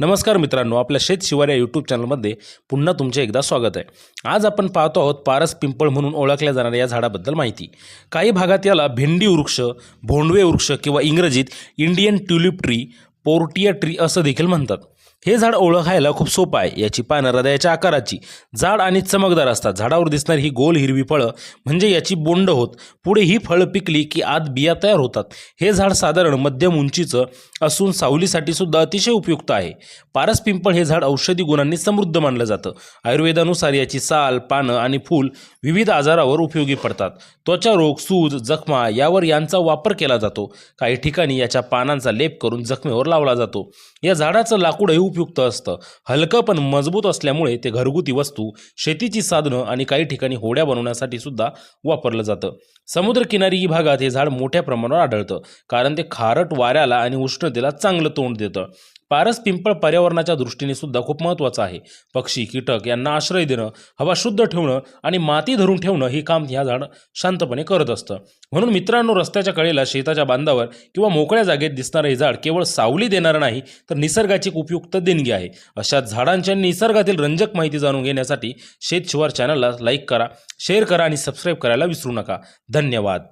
नमस्कार मित्रांनो आपल्या शेत शिवार या यूट्यूब चॅनलमध्ये पुन्हा तुमचे एकदा स्वागत आहे. आज आपण पाहतो आहोत पारस पिंपळ म्हणून ओळखल्या जाणाऱ्या या झाडाबद्दल माहिती. काही भागात याला भेंडी वृक्ष भोंडवे वृक्ष किंवा इंग्रजीत Indian tulip tree portia tree असं देखील म्हणतात. हे झाड ओळखायला खूप सोपं आहे. याची पानं हृदयाच्या आकाराची. जाड आणि चमकदार असतात. झाडावर दिसणारी ही गोल हिरवी फळं म्हणजे याची बोंड होत. पुढे ही फळं पिकली की आत बिया तयार होतात. हे झाड साधारण मध्यम उंचीचं असून सावलीसाठी सुद्धा अतिशय उपयुक्त आहे. पारस पिंपळ हे झाड औषधी गुणांनी समृद्ध मानलं जातं. आयुर्वेदानुसार याची साल पानं आणि फूल विविध आजारावर उपयोगी पडतात. त्वचा रोग सूज जखमा यावर यांचा वापर केला जातो. काही ठिकाणी याच्या पानांचा लेप करून जखमेवर लावला जातो. या झाडाचं लाकूडही उपयुक्त असतं. हलकं पण मजबूत असल्यामुळे ते घरगुती वस्तू शेतीची साधनं आणि काही ठिकाणी होड्या बनवण्यासाठी सुद्धा वापरलं जातं. समुद्रकिनारी भागात हे झाड मोठ्या प्रमाणावर आढळतं कारण ते खारट वाऱ्याला आणि उष्णतेला चांगलं तोंड देतं. पारस पिंपळ पर्यावरणाच्या दृष्टीने सुद्धा खूप महत्त्वाचं आहे. पक्षी कीटक यांना आश्रय देणं हवा शुद्ध ठेवणं आणि माती धरून ठेवणं हे काम ह्या झाड शांतपणे करत असतं. म्हणून मित्रांनो रस्त्याच्या कडेला शेताच्या बांधावर किंवा मोकळ्या जागेत दिसणारं हे झाड केवळ सावली देणारं नाही तर निसर्गाची एक उपयुक्त देणगी आहे. अशा झाडांच्या निसर्गातील रंजक माहिती जाणून घेण्यासाठी शेत शिवार चॅनलला लाईक करा शेअर करा आणि सबस्क्राईब करायला विसरू नका. धन्यवाद.